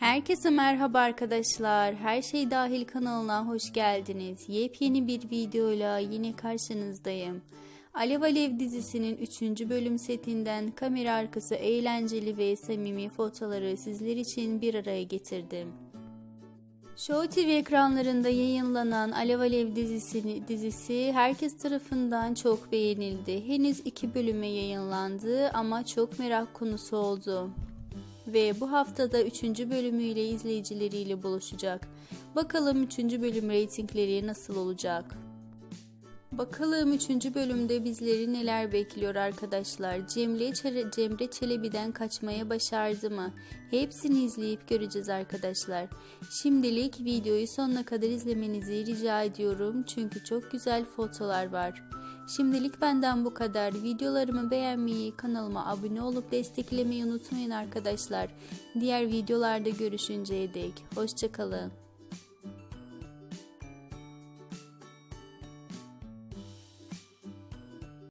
Herkese merhaba arkadaşlar. Her şey dahil kanalına hoş geldiniz. Yepyeni bir videoyla yine karşınızdayım. Alev Alev dizisinin 3. bölüm setinden kamera arkası eğlenceli ve samimi fotoları sizler için bir araya getirdim. Show TV ekranlarında yayınlanan Alev Alev dizisi, dizisi herkes tarafından çok beğenildi. Henüz iki bölüme yayınlandı ama çok merak konusu oldu ve bu haftada 3. bölümüyle izleyicileriyle buluşacak. Bakalım 3. bölüm reytingleri nasıl olacak? Bakalım 3. bölümde bizleri neler bekliyor arkadaşlar? Cemre, Çere- Cemre Çelebi'den kaçmaya başardı mı? Hepsini izleyip göreceğiz arkadaşlar. Şimdilik videoyu sonuna kadar izlemenizi rica ediyorum. Çünkü çok güzel fotolar var. Şimdilik benden bu kadar. Videolarımı beğenmeyi, kanalıma abone olup desteklemeyi unutmayın arkadaşlar. Diğer videolarda görüşünceye dek. Hoşçakalın.